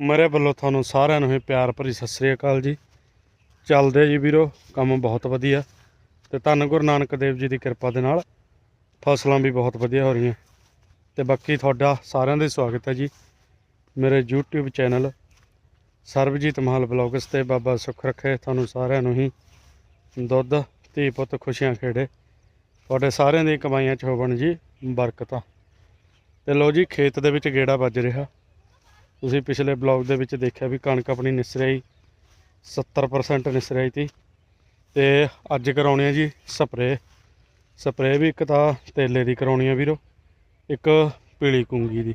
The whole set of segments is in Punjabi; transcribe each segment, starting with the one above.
ਮੇਰੇ ਵੱਲੋਂ ਤੁਹਾਨੂੰ ਸਾਰਿਆਂ ਨੂੰ ਹੀ ਪਿਆਰ ਭਰੀ ਸਤਿ ਸ੍ਰੀ ਅਕਾਲ ਜੀ। ਚੱਲਦੇ ਜੀ ਵੀਰੋ, ਕੰਮ ਬਹੁਤ ਵਧੀਆ ਤੇ ਧੰਨ ਗੁਰੂ ਨਾਨਕ ਦੇਵ ਜੀ ਦੀ ਕਿਰਪਾ ਦੇ ਨਾਲ ਫਸਲਾਂ ਵੀ ਬਹੁਤ ਵਧੀਆ ਹੋ ਰਹੀਆਂ। ਤੇ ਬਾਕੀ ਤੁਹਾਡਾ ਸਾਰਿਆਂ ਦਾ ਸਵਾਗਤ ਹੈ ਜੀ। ਮੇਰੇ YouTube channel Sarabjit Mahal blogs ਤੇ ਬਾਬਾ ਸੁੱਖ ਰੱਖੇ, ਤੁਹਾਨੂੰ ਸਾਰਿਆਂ ਨੂੰ ਹੀ ਦੁੱਧ, ਧੀ ਪੁੱਤ ਖੁਸ਼ੀਆਂ ਖੇੜੇ। ਤੁਹਾਡੇ ਸਾਰਿਆਂ ਦੀ ਕਮਾਈਆਂ 'ਚ ਹੋਵਣ ਜੀ ਬਰਕਤਾਂ। ਤੇ ਲੋ ਜੀ, ਖੇਤ ਦੇ ਵਿੱਚ ਗੇੜਾ ਵੱਜ ਰਿਹਾ। ਤੁਸੀਂ ਪਿਛਲੇ ਬਲੌਗ ਦੇ ਵਿੱਚ ਦੇਖਿਆ ਵੀ ਕਣਕ ਆਪਣੀ ਨਿਸਰਿਆਈ 70% ਨਿਸਰਿਆਈ ਤੀ ਤੇ ਅੱਜ ਕਰਾਉਣੀ ਆ ਜੀ ਸਪਰੇ ਸਪਰੇ ਵੀ ਇੱਕ ਤਾਂ ਤੇਲੇ ਦੀ ਕਰਾਉਣੀ ਆ ਵੀਰੋ, ਇੱਕ ਪੀਲੀ ਕੁੰਗੀ ਦੀ।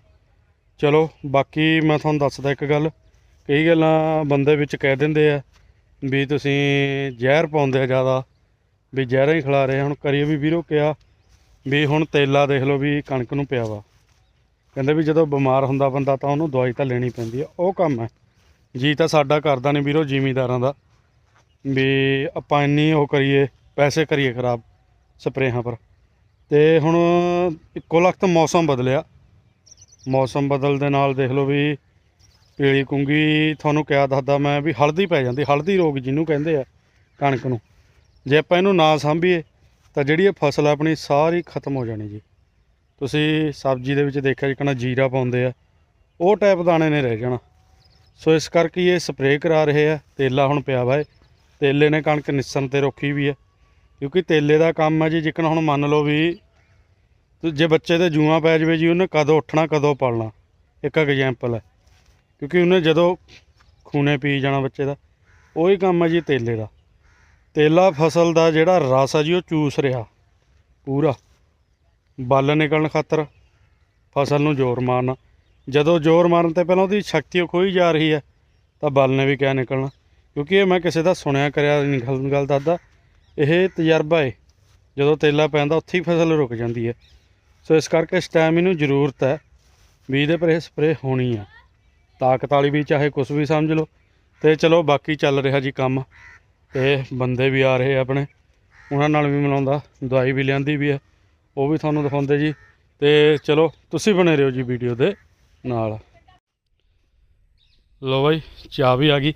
ਚਲੋ, ਬਾਕੀ ਮੈਂ ਤੁਹਾਨੂੰ ਦੱਸਦਾ ਇੱਕ ਗੱਲ, ਕਈ ਗੱਲਾਂ ਬੰਦੇ ਵਿੱਚ ਕਹਿ ਦਿੰਦੇ ਆ ਵੀ ਤੁਸੀਂ ਜ਼ਹਿਰ ਪਾਉਂਦੇ ਆ ਜ਼ਿਆਦਾ, ਵੀ ਜ਼ਹਿਰਾਂ ਹੀ ਖਿਲਾ ਰਹੇ ਹੁਣ ਕਰੀਏ ਵੀ ਵੀਰੋ ਕਿਹਾ ਵੀ ਹੁਣ ਤੇਲਾ ਦੇਖ ਲਓ ਵੀ ਕਣਕ ਨੂੰ ਪਿਆ ਵਾ। ਕਹਿੰਦੇ ਵੀ ਜਦੋਂ ਬਿਮਾਰ ਹੁੰਦਾ ਬੰਦਾ ਤਾਂ ਉਹਨੂੰ ਦਵਾਈ ਤਾਂ ਲੈਣੀ ਪੈਂਦੀ ਆ, ਉਹ ਕੰਮ ਹੈ। ਜੀ ਤਾਂ ਸਾਡਾ ਕਰਦਾ ਨਹੀਂ ਵੀਰੋ, ਜ਼ਿਮੀਦਾਰਾਂ ਦਾ। ਵੀ ਆਪਾਂ ਇੰਨੀ ਉਹ ਕਰੀਏ, ਪੈਸੇ ਕਰੀਏ ਖਰਾਬ ਸਪਰੇਹਾਂ ਪਰ। ਤੇ ਹੁਣ ਇੱਕੋ ਲਖਤ ਮੌਸਮ ਬਦਲਿਆ। ਮੌਸਮ ਬਦਲ ਦੇ ਨਾਲ ਦੇਖ ਲਓ ਵੀ ਪੀਲੀ ਕੁੰਗੀ ਤੁਹਾਨੂੰ ਕਿਆ ਦੱਸਦਾ ਮੈਂ ਵੀ ਹਲਦੀ ਪੈ ਜਾਂਦੀ, ਹਲਦੀ ਰੋਗ ਜਿਹਨੂੰ ਕਹਿੰਦੇ ਆ ਕਣਕ ਨੂੰ। ਜੇ ਆਪਾਂ ਇਹਨੂੰ ਨਾ ਸਾਂਭੀਏ, ਤਾਂ ਜਿਹੜੀ ਇਹ ਫਸਲ ਆਪਣੀ ਸਾਰੀ ਖਤਮ ਹੋ ਜਾਣੀ ਜੀ। ਤੁਸੀਂ ਸਬਜ਼ੀ ਦੇ ਵਿੱਚ ਦੇਖਿਆ ਜਿਕਣਾ ਜੀਰਾ ਪਾਉਂਦੇ ਆ। ਉਹ ਟਾਈਪ ਦਾਣੇ ਨੇ ਰਹਿ ਜਾਣਾ। ਸੋ ਇਸ ਕਰਕੇ ਇਹ ਸਪਰੇਅ ਕਰਾ ਰਹੇ ਆ। ਤੇਲਾ ਹੁਣ ਪਿਆ ਵਾ ਇਹ। ਤੇਲੇ ਨੇ ਕਣਕ ਨਿස්සਣ ਤੇ ਰੋਕੀ ਵੀ ਹੈ ਕਿਉਂਕਿ ਤੇਲੇ ਦਾ ਕੰਮ ਹੈ ਜੀ, ਜਿਕਣ ਹੁਣ ਮੰਨ ਲਓ ਵੀ ਜੇ ਬੱਚੇ ਤੇ ਜੂਆਂ ਪੈ ਜਾਵੇ ਜੀ, ਉਹਨੇ ਕਦੋਂ ਉੱਠਣਾ, ਕਦੋਂ ਪਲਣਾ। ਇੱਕ ਐਗਜ਼ਾਮਪਲ ਹੈ ਕਿਉਂਕਿ ਉਹਨੇ ਜਦੋਂ ਖੂਨੇ ਪੀ ਜਾਣਾ ਬੱਚੇ ਦਾ, ਉਹੀ ਕੰਮ ਹੈ ਜੀ ਤੇਲੇ ਦਾ। ਤੇਲਾ ਫਸਲ ਦਾ ਜਿਹੜਾ ਰਸ ਆ ਜੀ, ਉਹ ਚੂਸ ਰਿਹਾ। ਪੂਰਾ। ਬਲ ਨਿਕਲਣ ਖਾਤਰ ਫਸਲ ਨੂੰ ਜ਼ੋਰ ਮਾਰਨਾ। ਜਦੋਂ ਜ਼ੋਰ ਮਾਰਨ ਤੇ ਪਹਿਲਾਂ ਉਹਦੀ ਸ਼ਕਤੀ ਖੋਈ ਜਾ ਰਹੀ ਹੈ, ਤਾਂ ਬਲ ਨੇ ਵੀ ਕਿਆ ਨਿਕਲਣਾ। ਕਿਉਂਕਿ ਇਹ ਮੈਂ ਕਿਸੇ ਦਾ ਸੁਣਿਆ ਕਰਿਆ ਨਹੀਂ ਗੱਲ ਗੱਲ ਦੱਸਦਾ। ਇਹ ਤਜਰਬਾ ਹੈ। ਜਦੋਂ ਤੇਲਾ ਪੈਂਦਾ, ਉੱਥੇ ਹੀ ਫਸਲ ਰੁਕ ਜਾਂਦੀ ਹੈ। ਸੋ ਇਸ ਕਰਕੇ ਇਸ ਟਾਈਮ ਇਹਨੂੰ ਜ਼ਰੂਰਤ ਹੈ। ਬੀਜ ਦੇ ਪਰ ਇਹ ਸਪਰੇਅ ਹੋਣੀ ਆ। ਤਾਕਤ ਵਾਲੀ ਵੀ ਚਾਹੇ ਕੁਝ ਵੀ ਸਮਝ ਲਓ। ਤੇ ਚਲੋ, ਬਾਕੀ ਚੱਲ ਰਿਹਾ ਜੀ ਕੰਮ। ਤੇ ਬੰਦੇ ਵੀ ਆ ਰਹੇ ਆਪਣੇ। ਉਹਨਾਂ ਨਾਲ ਵੀ ਮਿਲਾਉਂਦਾ। ਦਵਾਈ ਵੀ ਲਿਆਂਦੀ ਵੀ ਹੈ। ਉਹ ਵੀ ਤੁਹਾਨੂੰ ਦਿਖਾਉਂਦੇ ਜੀ। ਤੇ ਚਲੋ ਤੁਸੀਂ ਬਣੇ ਰਹੋ ਜੀ ਵੀਡੀਓ ਦੇ ਨਾਲ। ਲੋ ਬਾਈ ਚਾਹ ਵੀ ਆ ਗਈ।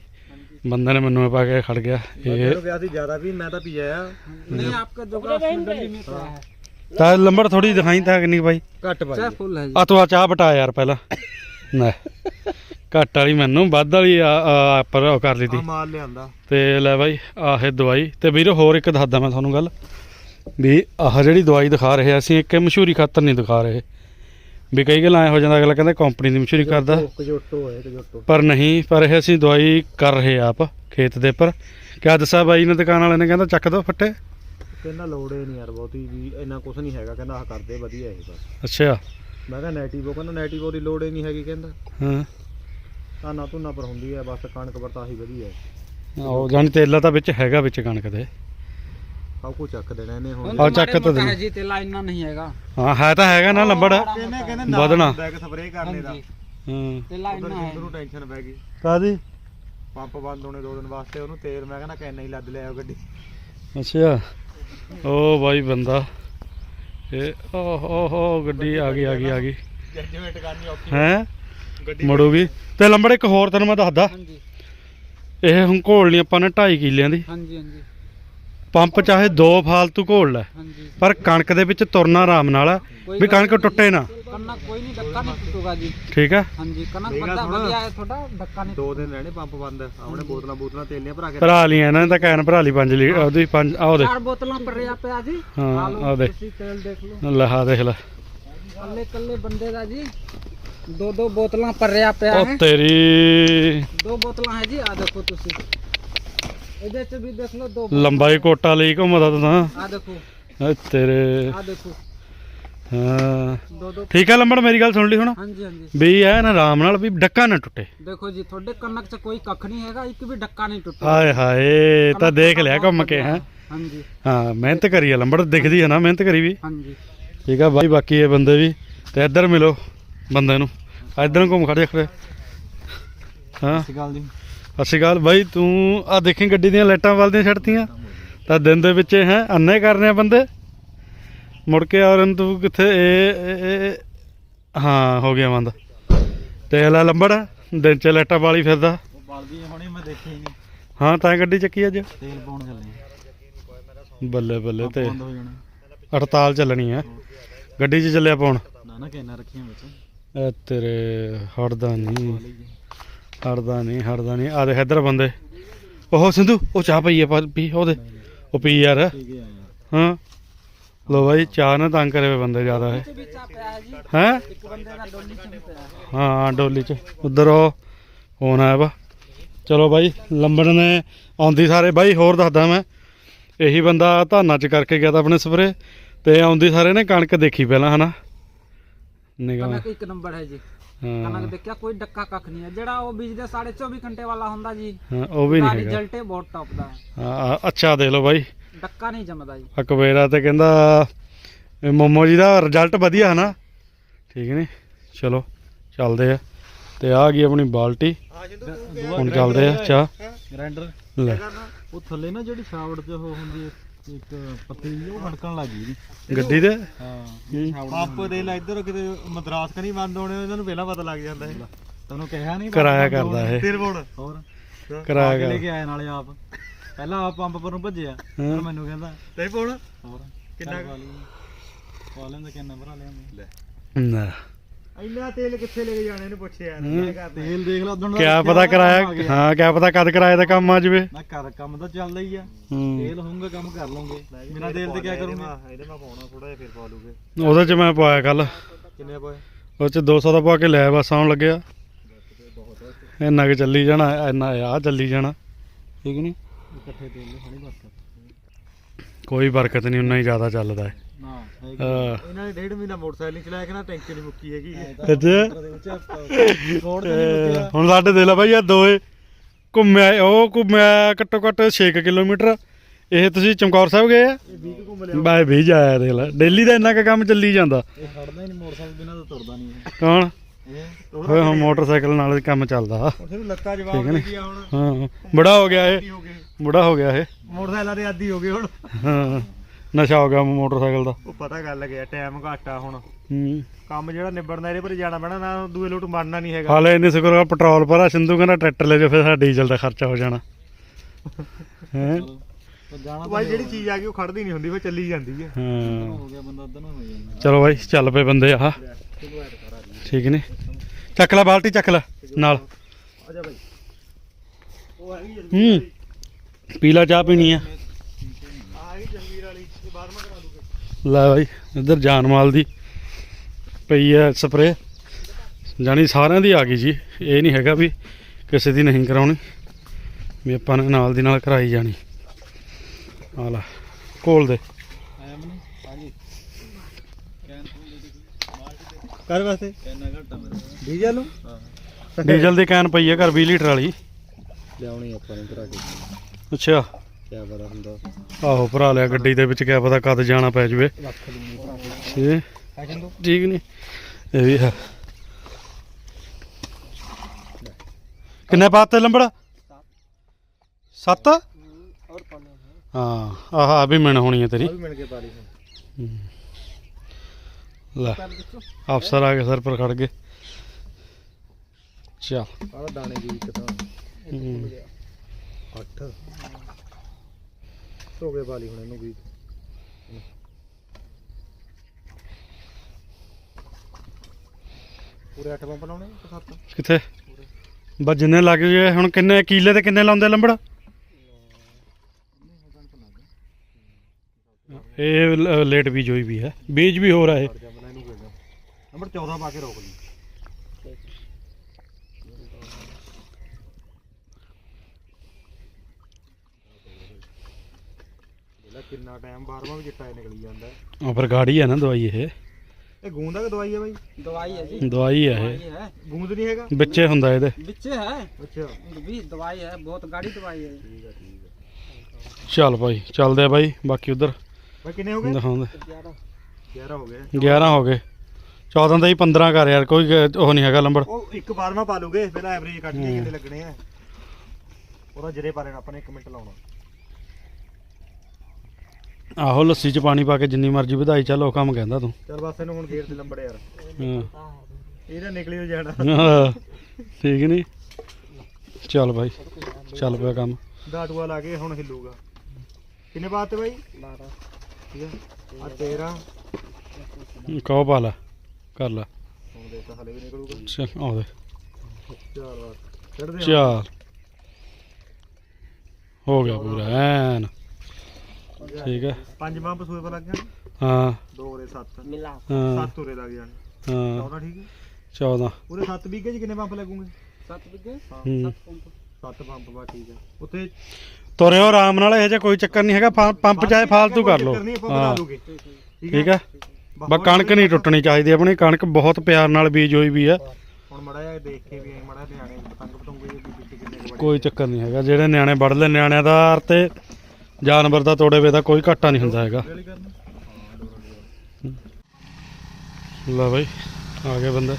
ਬੰਦੇ ਨੇ ਮੈਨੂੰ ਪਾ ਕੇ ਖੜ ਗਿਆ। ਇਹ ਤਾਂ ਪੀ ਲੰਬੜ ਥੋੜੀ ਦਿਖਾਈ ਤਾਂ ਕਿੰਨੀ ਭਾਈ ਘੱਟ ਭਾਈ ਚਾਹ ਫੁੱਲ ਹੈ ਜੀ। ਆ ਤੂੰ ਆ ਚਾਹ ਬਟਾ ਯਾਰ ਪਹਿਲਾਂ। ਨਾ ਘੱਟ ਵਾਲੀ ਮੈਨੂੰ ਵੱਧ ਵਾਲੀ ਪਰ ਕਰ ਲਈ ਤੇ। ਲੈ ਬਾਈ ਆਹੇ ਦਵਾਈ। ਤੇ ਵੀਰ ਹੋਰ ਇੱਕ ਦੱਸਦਾ ਮੈਂ ਤੁਹਾਨੂੰ ਗੱਲ। ਵੀ ਆਹ ਜਿਹੜੀ ਦਵਾਈ ਦਿਖਾ ਰਹੇ ਆ, ਅਸੀਂ ਇੱਕ ਮਸ਼ਹੂਰੀ ਖਾਤਰ ਨਹੀਂ ਦਿਖਾ ਰਹੇ। ਵੀ ਕਈ ਗੱਲਾਂ ਐ ਹੋ ਜਾਂਦਾ ਅਗਲਾ ਕਹਿੰਦਾ ਕੰਪਨੀ ਦੀ ਮਸ਼ਹੂਰੀ ਕਰਦਾ। ਕਜੋਟੋ ਹੋਏ ਕਜੋਟੋ ਪਰ ਨਹੀਂ ਪਰ ਇਹ ਅਸੀਂ ਦਵਾਈ ਕਰ ਰਹੇ ਆਪ ਖੇਤ ਦੇ ਪਰ ਕਿਆ ਦੱਸਿਆ ਬਾਈ ਨੇ ਦੁਕਾਨ ਵਾਲੇ ਨੇ ਕਹਿੰਦਾ ਚੱਕ ਦੋ ਫੱਟੇ। ਕਹਿੰਦਾ ਲੋੜ ਹੀ ਨਹੀਂ ਯਾਰ ਬਹੁਤੀ ਵੀ ਇੰਨਾ ਕੁਝ ਨਹੀਂ ਹੈਗਾ ਕਹਿੰਦਾ ਆਹ ਕਰਦੇ ਵਧੀਆ ਇਹ ਬਸ। ਅੱਛਾ। ਮੈਂ ਕਿਹਾ ਨੈਟੀਵੋ ਕਹਿੰਦਾ ਨੈਟੀਵੋ ਦੀ ਲੋੜ ਹੀ ਨਹੀਂ ਹੈਗੀ ਕਹਿੰਦਾ। ਹਾਂ। ਤਾਨਾ ਧੁਨਾ ਪਰ ਹੁੰਦੀ ਹੈ ਬਸ ਕਣਕ ਵਰਤਾ ਹੀ ਵਧੀਆ। ਹੈ ਉਹ ਜਾਨੀ ਤੇਲਾ ਤਾਂ ਵਿੱਚ ਹੈਗਾ ਵਿੱਚ ਕਣਕ ਦੇ। ਸਭ ਚੱਕ ਦੇਣਾ ਇਹਨੇ ਹੁਣ। ਜੀ ਤੇਲਾ ਇੰਨਾ ਨਹੀਂ ਹੈਗਾ। ਹਾਂ ਹੈ ਤਾਂ ਹੈਗਾ ਨਾ ਲੰਬੜ। ਵਧਣਾ। ਬਾਈ ਬੰਦਾ। ਗੱਡੀ ਆ ਗਈ ਆ ਗਈ ਆ ਗਈ। ਹੈ? ਗੱਡੀ ਮੜੂਗੀ ਤੇ ਲੰਬੜ ਇੱਕ ਹੋਰ ਤੈਨੂੰ ਮੈਂ ਦੱਸਦਾ। ਹਾਂਜੀ। ਇਹ ਹੁਣ ਘੋਲਣੀ ਆਪਾਂ ਨੇ 2.5 ਕਿਲਿਆਂ ਦੀ। ਹਾਂਜੀ ਹਾਂਜੀ। ਪੰਪ ਚਾਹੇ ਦੋ ਫਾਲਤੂ ਘੋਲ ਲੈ ਪਰ ਕਣਕ ਦੇ ਵਿੱਚ ਤੁਰਨਾ ਆਰਾਮ ਨਾਲ ਆ ਵੀ ਕਣਕ ਟੁੱਟੇ ਨਾ। ਕੰਨਾ ਕੋਈ ਨਹੀਂ ਧੱਕਾ ਨਹੀਂ ਟੁੱਟੂਗਾ ਜੀ। ਠੀਕ ਆ ਹਾਂਜੀ ਕੰਨਾ ਵਧੀਆ ਹੈ ਤੁਹਾਡਾ ਧੱਕਾ ਨਹੀਂ ਦੋ ਦਿਨ ਰਹਿਣੇ ਪੰਪ ਬੰਦ ਆਪਣੇ ਬੋਤਲਾਂ ਬੋਤਲਾਂ ਤੇਲੀਆਂ ਭਰਾ ਕੇ ਭਰਾ ਲੀਆਂ ਇਹਨਾਂ ਨੇ ਤਾਂ ਕੈਨ ਭਰਾ ਲਈ 5 ਲੀਟਰ ਉਹਦੀ 5 ਆਹ ਭਰਿਆ ਪਿਆ ਦੇਖ। ਲਓ। ਲਹਾ ਦੇਖ ਲੈ। ਕੱਲੇ ਕੱਲੇ ਬੰਦੇ ਦਾ ਜੀ ਦੋ ਦੋ ਬੋਤਲਾਂ ਭਰਿਆ ਪਿਆ ਹੈ। ਉਹ ਤੇਰੀ ਦੋ ਬੋਤਲਾਂ ਹੈ ਜੀ ਆ ਦੇਖੋ ਤੁਸੀਂ। ਦੇਖ ਲੰਬਾਈ ਕੋਟਾ ਲਈ ਘੁੰਮਦਾ ਤੂੰ ਤਾਂ ਆ ਦੇਖੋ। ਓਏ ਤੇਰੇ। ਠੀਕ ਹੈ ਲੰਬੜ ਮੇਰੀ ਗੱਲ ਸੁਣ ਲਈ ਹੁਣ। ਹਾਂਜੀ ਹਾਂਜੀ। ਵੀ ਐ ਨਾ ਆਰਾਮ ਨਾਲ ਵੀ ਡੱਕਾ ਨਾ ਟੁੱਟੇ। ਦੇਖੋ ਜੀ ਤੁਹਾਡੇ ਕੰਨਕ 'ਚ ਕੋਈ ਕੱਖ ਨਹੀਂ ਹੈਗਾ ਇੱਕ ਵੀ ਡੱਕਾ ਨਹੀਂ ਟੁੱਟਿਆ। ਹਾਏ ਹਾਏ ਤਾਂ ਦੇਖ ਲਿਆ ਘੁੰਮ ਕੇ ਹੈ। ਹਾਂਜੀ। ਹਾਂ ਮਿਹਨਤ ਕਰੀ ਆ ਲੰਬੜ ਦਿਖਦੀ ਹੈ ਨਾ ਮਿਹਨਤ ਕਰੀ ਵੀ। ਹਾਂਜੀ। ਠੀਕ ਆ ਬਾਈ ਬਾਕੀ ਇਹ ਬੰਦੇ ਵੀ। ਤੇ ਇੱਧਰ ਮਿਲੋ ਬੰਦੇ ਨੂੰ। ਇੱਧਰ ਨੂੰ ਘੁੰਮ ਖੜੇ ਖੜੇ ਹਾਂ। ਸਤਿ ਸ਼੍ਰੀ ਸਤਿ ਸ਼੍ਰੀ ਅਕਾਲ ਬਾਈ ਤੂੰ ਆ ਦੇਖੀ ਗੱਡੀ ਦੀਆਂ ਲਾਈਟਾਂ ਵੱਲਦੀਆਂ ਛੱਡਤੀਆਂ? ਤਾਂ ਦਿਨ ਦੇ ਵਿੱਚ ਹੈ ਅੰਨੇ ਕਰਨੇ ਆ ਬੰਦੇ? ਮੁੜ ਕੇ ਔਰਨ ਤੂੰ ਕਿੱਥੇ? ਇਹ ਹਾਂ ਹੋ ਗਿਆ ਬੰਦ। ਤੇ ਲੈ ਲੰਬੜ ਦਿਨ ਚ ਲੈਟਾ ਵਾਲੀ ਫਿਰਦਾ। ਉਹ ਬਲਦੀ ਹੋਣੀ ਮੈਂ ਦੇਖੀ ਨਹੀਂ। ਹਾਂ ਤਾਂ ਗੱਡੀ ਚੱਕੀ ਅੱਜ? ਤੇਲ ਪਾਉਣ ਚੱਲੇ ਬੱਲੇ ਬੱਲੇ ਤੇ ਹੜਤਾਲ ਚੱਲਣੀ ਆ। ਗੱਡੀ 'ਚ ਚੱਲਿਆ ਪਾਉਣ। ਨਾ ਨਾ ਕੈਨਾ ਰੱਖੀਆਂ ਵਿੱਚ। ਤੇਰੇ ਹੜਦਾ ਨਹੀਂ ਹੜਦਾ ਨਹੀਂ ਹੜਦਾ ਨਹੀਂ। ਆ ਦੇਖ ਇੱਧਰ ਬੰਦੇ। ਉਹ ਸਿੰਧੂ, ਉਹ ਚਾਹ ਪਈ ਆ ਪੀ ਉਹਦੇ। ਉਹ ਪੀ ਯਾਰ। ਹਾਂ। ਲੋ ਭਾਈ ਚਾਹ ਨਾ ਤੰਗ ਕਰੇ ਬੰਦੇ ਜ਼ਿਆਦਾ ਹੈ ਹੈ? ਹਾਂ, ਡੋਲੀ ਚ। ਉਧਰ ਉਹ ਹੋਣ ਆਇਆ ਵਾ। ਚਲੋ ਭਾਈ ਲੰਬਣ ਨੇ ਆਉਂਦੀ ਸਾਰੇ। ਭਾਈ ਹੋਰ ਦੱਸਦਾ ਮੈਂ। ਇਹੀ ਬੰਦਾ ਧਾਨਾ ਚ ਕਰਕੇ ਗਿਆ ਤਾਂ ਆਪਣੇ ਸਪਰੇ। ਤੇ ਆਉਂਦੀ ਸਾਰੇ ਨੇ ਕਣਕ ਦੇਖੀ ਪਹਿਲਾਂ, ਹਨਾ? ਨਿਗਾਹ। ਇੱਕ ਨੰਬਰ ਹੈ ਜੀ। ਕਣਕ ਦੇਖਿਆ ਕੋਈ ਡੱਕਾ ਕੱਖ ਨਹੀਂ ਹੈ। ਜਿਹੜਾ ਉਹ ਬੀਜਦੇ 24 ਘੰਟੇ ਵਾਲਾ ਹੁੰਦਾ ਜੀ। ਉਹ ਵੀ ਨਹੀਂ ਹੈਗਾ। ਰਿਜ਼ਲਟ ਬਹੁਤ ਟੌਪ ਦਾ ਹੈ। ਅੱਛਾ ਦੇ ਲਓ ਬਾਈ। ਡੱਕਾ ਨਹੀਂ ਜੰਮਦਾ ਜੀ। ਅਕਵੇਰਾ ਤੇ ਕਹਿੰਦਾ ਇਹ ਮੋਮੋ ਜੀ ਦਾ ਰਿਜ਼ਲਟ ਵਧੀਆ ਹਨਾ ਠੀਕ ਨੇ ਚਲੋ ਚੱਲਦੇ ਆ। ਤੇ ਆ ਗਈ ਆਪਣੀ ਬਾਲਟੀ। ਹੁਣ ਚੱਲਦੇ ਆ ਚਾਹ। ਗ੍ਰਾਈਂਡਰ। ਲੈ। ਉਹ ਥੱਲੇ ਨਾ ਜਿਹੜੀ ਛਾਵੜ ਤੇ ਉਹ ਹੁੰਦੀ ਹੈ ਇੱਕ ਪੱਤੀ ਉਹ ਫੜਕਣ ਲੱਗ ਗਈ ਗੱਡੀ ਦੇ ਹਾਂ। ਪੰਪ ਦੇ ਲੈ ਇੱਧਰ ਕਿਤੇ ਮਦਰਾਸ ਕਨੀ ਬੰਦ ਹੋਣੇ ਇਹਨਾਂ ਨੂੰ ਪਹਿਲਾਂ ਪਤਾ ਲੱਗ ਜਾਂਦਾ ਹੈ ਤੈਨੂੰ ਕਿਹਾ ਨਹੀਂ ਕਿਰਾਇਆ ਕਰਦਾ ਇਹ। ਫਿਰ ਹੁਣ? ਹੋਰ? ਕਿਰਾਇਆ ਆ ਕੇ ਲੈ ਕਰ। ਕੇ ਆਏ ਨਾਲੇ ਆਪ। ਪਹਿਲਾਂ ਆਪ ਪੰਪ ਪਰ ਨੂੰ ਭੱਜਿਆ ਫਿਰ ਮੈਨੂੰ ਕਹਿੰਦਾ। ਤੇ ਪੌਣ ਹੋਰ? ਕਿੰਨਾ ਪਾ ਲੈਂਦਾ ਕਿੰਨਾ ਭਰਾ ਲਿਆ ਮੈਂ ਨਾ। ਇੰਨਾ ਤੇਲ ਕਿੱਥੇ ਲੈ ਕੇ ਜਾਣੇ ਇਹਨੂੰ ਪੁੱਛਿਆ ਹੂੰ। ਤੇਲ ਦੇਖ ਲਾ ਉਦੋਂ ਕਿਆ ਪਤਾ ਕਰਾਇਆ ਹਾਂ ਕਿਆ ਪਤਾ ਕਦ ਕਰਾਇਆ ਦਾ ਕੰਮ ਆ ਜਵੇ ਨਾ ਕਰ ਕੰਮ ਤਾਂ ਚੱਲਦਾ ਹੀ ਆ। ਤੇਲ ਹੋਊਗਾ ਕੰਮ ਕਰ ਲਵਾਂਗੇ ਬਿਨਾ ਤੇਲ ਤੇ ਕੀ ਕਰੂੰਗੇ? ਇਹਦੇ ਮੈਂ ਪਾਉਣਾ ਥੋੜਾ ਜਿਹਾ ਫਿਰ ਪਾ ਲੂਗੇ ਉਹਦੇ ਚ ਮੈਂ ਪਾਇਆ ਕੱਲ ਕਿੰਨੇ ਪਾਏ ਉਹ ਚ 200 ਦਾ ਪਾ ਕੇ ਲਿਆ ਬਸ ਆਉਣ ਲੱਗਿਆ। ਇੰਨਾ ਕਿ ਚੱਲੀ ਜਾਣਾ ਇੰਨਾ ਆ ਚੱਲੀ ਜਾਣਾ। ਠੀਕ ਨਹੀਂ ਇਕੱਠੇ ਤੇਲ ਹਣੀ ਬਸ ਕੋਈ ਬਰਕਤ ਨਹੀਂ ਉਨਾ ਹੀ ਜ਼ਿਆਦਾ ਚੱਲਦਾ ਹੈ। ਨਾ ਹਾਂ। ਇਹਨਾਂ ਨੇ ਡੇਢ ਮਹੀਨਾ ਮੋਟਰਸਾਈਕਲ ਨਹੀਂ ਚਲਾਇਆ ਕਿ ਨਾ ਟੈਂਕੀ ਨਹੀਂ ਮੁੱਕੀ ਹੈਗੀ। ਤੇ ਹੁਣ ਸਾਡੇ ਦੇ ਲਾ ਬਾਈ ਆ ਦੋਏ ਘੁੰਮਿਆ ਉਹ ਘੁੰਮਿਆ ਘੱਟੋ ਘੱਟ 6 ਕਿਲੋਮੀਟਰ। ਇਹ ਤੁਸੀਂ ਚਮਕੌਰ ਸਾਹਿਬ ਗਏ ਆ? ਇਹ 20 ਘੁੰਮ ਲਿਆ। ਬਾਈ ਵੀ ਜਾਇਆ ਦੇ ਲਾ। ਡੇਲੀ ਦਾ ਇੰਨਾ ਕੁ ਕੰਮ ਚੱਲੀ ਜਾਂਦਾ। ਇਹ ਖੜਦਾ ਹੀ ਨਹੀਂ ਮੋਟਰਸਾਈਕਲ ਬਿਨਾ ਤਾਂ ਤੁਰਦਾ ਨਹੀਂ ਕੌਣ? ਇਹ ਓਏ ਹੁਣ ਮੋਟਰਸਾਈਕਲ ਨਾਲ ਹੀ ਕੰਮ ਚੱਲਦਾ। ਲੱਤਾਂ ਜਵਾਬ ਦੇ ਗਿਆ ਹੁਣ। ਹਾਂ ਬੁੜਾ ਹੋ ਗਿਆ ਇਹ। ਹੋ ਬੁੜਾ ਹੋ ਗਿਆ ਇਹ। ਮੋਟਰਸਾਈਕਲਾਂ ਦੇ ਆਦੀ ਹੋ ਗਏ ਹੁਣ। ਹਾਂ ਨਸ਼ਾ ਹੋ ਗਿਆ ਮੋਟਰਸਾਈਕਲ ਦਾ। ਉਹ ਪਤਾ ਗੱਲ ਗਿਆ ਟਾਈਮ ਘੱਟ ਆ ਹੁਣ। ਹੂੰ। ਕੰਮ ਜਿਹੜਾ ਨਿਬੜਨਾ ਇਹਦੇ ਪਰ ਜਾਣਾ ਪੈਣਾ ਨਾ ਦੂਏ ਲੋਟ ਮਰਨਾ ਨਹੀਂ ਹੈਗਾ। ਹਾਲੇ ਇੰਨੇ ਸ਼ੁਕਰ ਆ ਪੈਟਰੋਲ ਭਰਾ ਸਿੰਧੂ ਕਹਿੰਦਾ ਟਰੈਕਟਰ ਲੈ ਜਾ ਫਿਰ ਸਾਡਾ ਡੀਜ਼ਲ ਦਾ ਖਰਚਾ ਹੋ ਜਾਣਾ। ਹੈ? ਜਾਣਾ ਭਾਈ ਜਿਹੜੀ ਚੀਜ਼ ਆ ਗਈ ਉਹ ਖੜਦੀ ਨਹੀਂ ਹੁੰਦੀ ਉਹ ਚੱਲੀ ਜਾਂਦੀ ਹੈ। ਹਾਂ ਹੋ ਗਿਆ ਬੰਦਾ ਅੱਧਾ ਨੂੰ ਹੋ ਜਾਂਦਾ। ਚਲੋ ਬਾਈ ਚੱਲ ਪਏ ਬੰਦੇ ਆਹ। ਠੀਕ ਨੇ? ਚੱਕ ਲੈ ਬਾਲਟੀ ਚੱਕ ਲੈ ਨਾਲ। ਆਜਾ ਭਾਈ ਉਹ ਹੈਗੀ ਹੂੰ। ਪੀਲਾ ਚਾਹ ਪੀਣੀ ਆ। ਆ ਲੈ ਬਾਈ ਇੱਧਰ ਜਾਨ ਮਾਲ ਦੀ ਪਈ ਐ ਸਪਰੇ ਜਾਣੀ ਸਾਰਿਆਂ ਦੀ ਆ ਗਈ ਜੀ। ਇਹ ਨਹੀਂ ਹੈਗਾ ਵੀ ਕਿਸੇ ਦੀ ਨਹੀਂ ਕਰਾਉਣੀ। ਵੀ ਆਪਾਂ ਨੇ ਨਾਲ ਦੀ ਨਾਲ ਕਰਾਈ ਜਾਣੀ। ਆ ਲੈ ਕੋਲ ਦੇ। ਕਰ ਵਾਸਤੇ? ਕੈਨਾ ਘਟਾ ਮੇਰੇ ਡੀਜ਼ਲ ਨੂੰ? ਡੀਜ਼ਲ ਦੀ ਕੈਨ ਪਈ ਹੈ ਘਰ 20 ਲੀਟਰ ਵਾਲੀ। ਲਿਆਉਣੀ ਆਪਾਂ ਨੇ ਕਰਾ ਕੇ। ਅੱਛਾ। ਕਿਆ ਪਤਾ ਹੁੰਦਾ। ਆਹੋ ਭਰਾ ਲਿਆ ਗੱਡੀ ਦੇ ਵਿੱਚ ਕਿਆ ਪਤਾ ਕਦ ਜਾਣਾ ਪੈ ਜਵੇ। ਠੀਕ ਨਹੀਂ ਇਹ ਵੀ ਹੈ। ਕਿੰਨੇ ਪਾਤੇ ਲੰਬੜਾ? 7 ਔਰ ਹਾਂ ਆਹ ਵੀ ਮਿਣ ਹੋਣੀ ਹੈ ਤੇਰੀ। ਲੈ ਅਫਸਰ ਆ ਕੇ ਸਰ ਪਰ ਖੜ ਗਏ। ਚਾ ਆਹ ਦਾਣੇ ਦੀ ਇੱਕ 8 ਹੋ ਗਏ ਪਾਲੀ ਹੁਣ ਇਹਨੂੰ ਵੀ। ਪੂਰੇ 8 ਪੰਪ ਲਾਉਣੇ ਕਿ 7 ਕਿੱਥੇ? ਬਸ ਜਿੰਨੇ ਲੱਗ ਗਏ ਹੁਣ ਕਿੰਨੇ ਕੀਲੇ ਤੇ ਕਿੰਨੇ ਲਾਉਂਦੇ ਲੰਬੜ? ਇਹ ਲੇਟ ਬੀਜ ਹੋਈ ਵੀ ਹੈ। ਬੀਜ ਵੀ ਹੋ ਰਿਹਾ ਹੈ ਨੰਬਰ 14 ਪਾ ਕੇ ਰੋਕ ਲਈ। ਇਹਦਾ ਉਹ ਪਰ ਗਾੜੀ ਆ ਨਾ ਦਵਾਈ ਇਹ। ਇਹ ਗੂੰਦ ਕਿ ਦਵਾਈ ਆ ਬਾਈ? ਦਵਾਈ ਹੈ ਜੀ। ਦਵਾਈ ਆ ਇਹ। ਗੂੰਦ ਨਹੀਂ ਹੈਗਾ? ਵਿੱਚੇ ਹੁੰਦਾ ਇਹਦੇ। ਵਿੱਚੇ ਹੈ? ਅੱਛਾ। ਵੀ ਦਵਾਈ ਹੈ ਬਹੁਤ ਗਾੜੀ ਦਵਾਈ ਹੈ। ਠੀਕ ਆ ਚੱਲ ਭਾਈ ਚੱਲਦੇ ਆ ਬਾਈ ਬਾਕੀ ਉਧਰ ਬਾਈ ਕਿੰਨੇ ਹੋ ਗਏ? ਦਿਖਾਉਂਦੇ। 11 ਹੋ ਗਏ। 11 ਹੋ ਗਏ। 14 ਦਾ ਹੀ 15 ਕਰ ਯਾਰ ਕੋਈ ਉਹ ਨਹੀਂ ਹੈਗਾ ਲੰਬੜ। ਉਹ ਇੱਕ ਬਾਰਵਾਂ ਪਾ ਲੂਗੇ ਫਿਰ ਐਵਰੇਜ ਕੱਢ ਕੇ ਕਿਤੇ ਲੱਗਣੇ ਆ। ਉਹਦਾ ਜਰੇ ਪਾਰੇ ਆਪਾਂ ਨੇ 1 ਮਿੰਟ ਲਾਉਣਾ। ਆਹੋ ਲੱਸੀ ਚ ਪਾਣੀ ਪਾ ਕੇ ਜਿੰਨੀ ਮਰਜ਼ੀ ਵਧਾਈ ਚੱਲੋ ਕੰਮ ਕਹਿੰਦਾ ਤੂੰ। ਚਲ ਬਸ ਇਹਨੂੰ ਹੁਣ ਗੇਟ ਤੇ ਲੰਬੜ ਯਾਰ। ਹਾਂ। ਇਹਦਾ ਨਿਕਲੀ ਹੋ ਜਾਣਾ। ਹਾਂ, ਠੀਕ ਨਹੀਂ ਚੱਲ ਭਾਈ ਚੱਲ ਪਿਆ ਕੰਮ। ਦਾਟੂਆ ਲਾ ਕੇ ਹੁਣ ਹਿੱਲੂਗਾ। ਕਿੰਨੇ ਬਾਤ ਤੇ ਬਾਈ? 12 ਠੀਕ ਆ। 13 ਕਹੋ ਪਾ ਲੈ ਕਰ ਲਾ। ਹੁਣ ਦੇਖ ਹਲੇ ਵੀ ਨਿਕਲੂਗਾ। ਚੱਲ ਆਉਂਦੇ ਚਾਰ ਬਾਤ ਛੱਡ ਦੇ ਚਾਰ। ਹੋ ਗਿਆ ਪੂਰਾ ਐਨ। ਠੀਕ ਹੈ। ਪੰਜਵਾਂ ਪਸੂਏ ਪਾ ਲੱਗ ਗਿਆ ਹਾਂ। ਦੋ ਉਰੇ ਸੱਤ। ਮਿਲਾ। ਹਾਂ। ਸੱਤ ਉਰੇ ਲੱਗ ਜਾਣ ਹਾਂ। 14 ਠੀਕ ਹੈ। 14 ਉਰੇ 7 ਵੀਗੇ ਚ ਕਿੰਨੇ ਪੰਪ ਲੱਗੂਗੇ? 7 ਵੀਗੇ ਹਾਂ। ਹੂੰ। ਪੰਪ। 7 ਪੰਪ ਵਾ ਠੀਕ ਹੈ। ਉੱਥੇ ਤੁਰਿਓ ਆਰਾਮ ਨਾਲ ਇਹ ਜੇ ਕੋਈ ਚੱਕਰ ਨਹੀਂ ਹੈਗਾ। ਪੰਪ ਚਾਹੇ ਫਾਲਤੂ ਕਰ ਲੋ ਹਾਂ। ਠੀਕ ਹੈ। ਬਾ ਕਣਕ ਨਹੀਂ ਟੁੱਟਣੀ ਚਾਹੀਦੀ ਆਪਣੀ। ਕਣਕ ਬਹੁਤ ਪਿਆਰ ਨਾਲ ਬੀਜ ਹੋਈ ਵੀ ਆ ਹੁਣ ਮੜਾ ਜਾ ਦੇਖ ਕੇ ਵੀ ਮੜਾ ਧਿਆਨੇ ਪਤੰਗ ਪਤੰਗੇ ਕੋਈ ਚੱਕਰ ਨਹੀਂ ਹੈਗਾ। ਜਿਹੜੇ ਨਿਆਣੇ ਵੜ ਲੈ ਨਿਆਣਿਆਂ ਦਾ ਆਰ ਜਾਨਵਰ ਦਾ ਤੋੜੇ ਵੇ ਦਾ ਕੋਈ ਘਾਟਾ ਨਹੀਂ ਹੁੰਦਾ ਹੈਗਾ। ਲੈ ਬਾਈ, ਆ ਗਿਆ ਬੰਦਾ।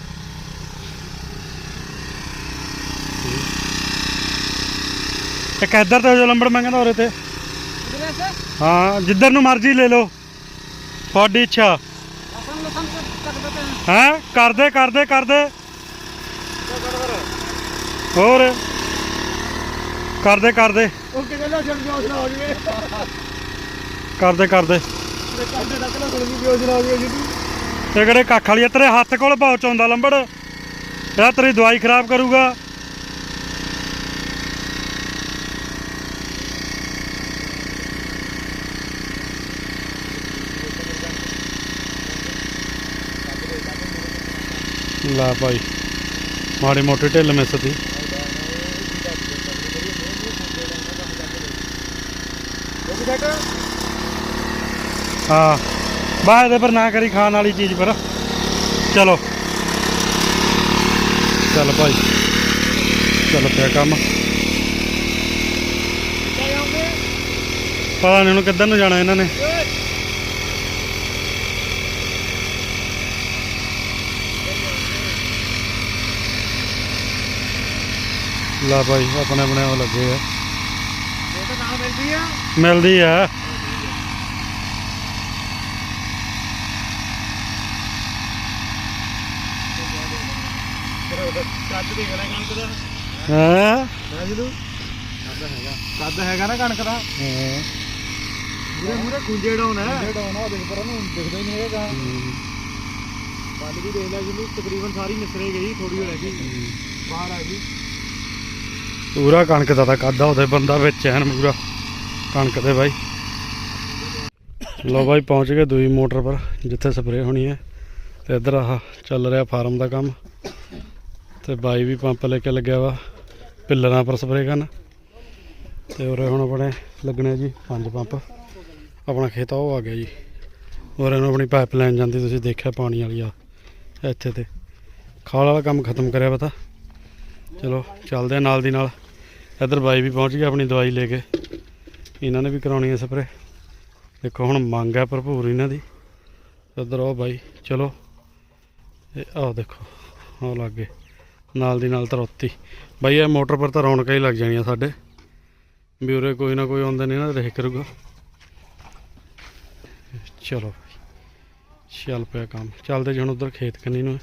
ਇੱਕ ਇੱਧਰ ਤੇ ਜੋ ਲੰਬੜ ਮੈਂ ਕਹਿੰਦਾ ਉਰੇ ਤੇ ਹਾਂ, ਜਿੱਧਰ ਨੂੰ ਮਰਜ਼ੀ ਲੈ ਲਓ। ਤੁਹਾਡੀ ਇੱਛਾ। ਹਾਂ? ਕਰਦੇ ਕਰਦੇ ਕਰਦੇ। ਹੋਰ। ਕਰਦੇ ਕਰਦੇ। ਉਹ ਕਿਹਨੇ ਨਾ ਛੱਡ ਯੋਜਨਾ ਹੋ ਜਵੇ ਕਰਦੇ ਕਰਦੇ। ਤੇ ਕਰਦੇ ਤੱਕ ਨਾ ਸੁਣ ਗਈ ਯੋਜਨਾ ਹੋ ਗਈ ਜੀ। ਤੇ ਕਿਹੜੇ ਕੱਖ ਵਾਲੀ ਆ, ਤੇਰੇ ਹੱਥ ਕੋਲ ਪਹੁੰਚ ਆਉਂਦਾ ਲੰਬੜ। ਇਹ ਤੇਰੀ ਦਵਾਈ ਖਰਾਬ ਕਰੂਗਾ। ਲਾ ਭਾਈ ਮਾੜੀ ਮੋਟੀ ਢਿੱਲ ਮਿਸਦੀ ਉਹ ਹਾਂ। ਬਾਹਰ ਇਹਦੇ ਪਰ ਨਾ ਕਰੀ ਖਾਣ ਵਾਲੀ ਚੀਜ਼ ਪਰ। ਚਲੋ। ਚੱਲ ਭਾਈ। ਚੱਲ ਪਿਆ ਕੰਮ। ਪਤਾ ਨਹੀਂ ਹੁਣ ਕਿੱਧਰ ਨੂੰ ਜਾਣਾ ਇਹਨਾਂ ਨੇ। ਲਾ ਭਾਈ ਆਪਣੇ ਆਪਣੇ ਉਹ ਲੱਗੇ ਆ। ਇਹ ਤਾਂ ਨਾਲ ਮਿਲਦੀ ਆ। ਮਿਲਦੀ ਆ। ਕੱਦ ਦੇਖ ਲੈ ਕਣਕ ਦਾ। ਹਾਂ? ਮੈਂ ਜਿਹਨੂੰ ਕੱਦ ਹੈਗਾ। ਕੱਦ ਹੈਗਾ ਨਾ ਕਣਕ ਦਾ। ਮੂਰੇ ਮੂਰੇ ਖੁੰਝੇ ਡਾਉਣ ਹੈ। ਖੁੰਝੇ ਡਾਉਣ ਆ ਦੇਖ ਪਰ ਉਹਨੂੰ ਦਿਖਦਾ ਹੀ ਨਹੀਂ ਹੈਗਾ। ਬੱਲ ਵੀ ਦੇਖ ਲੈ ਜਿਹਨੂੰ ਤਕਰੀਬਨ ਸਾਰੀ ਨਿਸਰੇ ਗਈ ਥੋੜੀ ਹੋ ਰਹਿ ਗਈ। ਬਾਹਰ ਆ ਗਈ। ਪੂਰਾ ਕਣਕ ਦਾ ਤਾਂ ਕਾਦਾ ਉਹਦੇ ਬੰਦਾ ਵਿੱਚ ਐਨ ਪੂਰਾ। ਕਣਕ ਦੇ ਬਾਈ। ਲੋ ਬਾਈ ਪਹੁੰਚ ਗਏ ਦੂਈ ਮੋਟਰ ਪਰ ਜਿੱਥੇ ਸਪਰੇਅ ਹੋਣੀ ਹੈ। ਤੇ ਇੱਧਰ ਆਹ ਚੱਲ ਰਿਹਾ ਫਾਰਮ ਦਾ ਕੰਮ। ਤੇ ਬਾਈ ਵੀ ਪੰਪ ਲੈ ਕੇ ਲੱਗਿਆ ਵਾ, ਪਿੱਲਰਾਂ ਪਰ ਸਪਰੇਅ ਕਰਨ। ਤੇ ਉਰੇ ਹੁਣ ਆਪਣੇ ਲੱਗਣੇ ਜੀ ਪੰਜ ਪੰਪ। ਆਪਣਾ ਖੇਤ ਉਹ ਆ ਗਿਆ ਜੀ। ਉਰੇ ਨੂੰ ਆਪਣੀ ਪਾਈਪਲਾਈਨ ਜਾਂਦੀ, ਤੁਸੀਂ ਦੇਖਿਆ ਪਾਣੀ ਵਾਲੀ ਆ, ਇੱਥੇ ਤੇ। ਖਾਲ ਵਾਲਾ ਕੰਮ ਖਤਮ ਕਰਿਆ ਪਤਾ। ਚਲੋ, ਚੱਲਦੇ ਆ ਨਾਲ ਦੀ ਨਾਲ। ਇੱਧਰ ਬਾਈ ਵੀ ਪਹੁੰਚ ਗਿਆ ਆਪਣੀ ਦਵਾਈ ਲੈ ਕੇ। ਇਹਨਾਂ ਨੇ ਵੀ ਕਰਾਉਣੀ ਹੈ ਸਪਰੇ ਦੇਖੋ, ਹੁਣ ਮੰਗ ਹੈ ਭਰਪੂਰ ਇਹਨਾਂ ਦੀ। ਇੱਧਰ ਉਹ ਬਾਈ, ਚਲੋ। ਇਹ ਆਹ ਦੇਖੋ, ਆਹ ਲੱਗ ਨਾਲ ਦੀ ਨਾਲ ਤਰੋਤੀ। ਬਾਈ, ਇਹ ਮੋਟਰ ਪਰ ਤਾਂ ਰੌਣਕਾਂ ਹੀ ਲੱਗ ਜਾਣੀਆਂ ਸਾਡੇ। ਵੀ ਉਰੇ ਕੋਈ ਨਾ ਕੋਈ ਆਉਂਦਾ ਨਹੀਂ ਨਾ, ਦੇਖ ਕਰੂਗਾ ਚਲੋ ਚੱਲ ਪਿਆ ਕੰਮ। ਚੱਲਦੇ ਜੀ ਹੁਣ ਉਧਰ ਖੇਤ ਕੰਨੀ ਨੂੰ।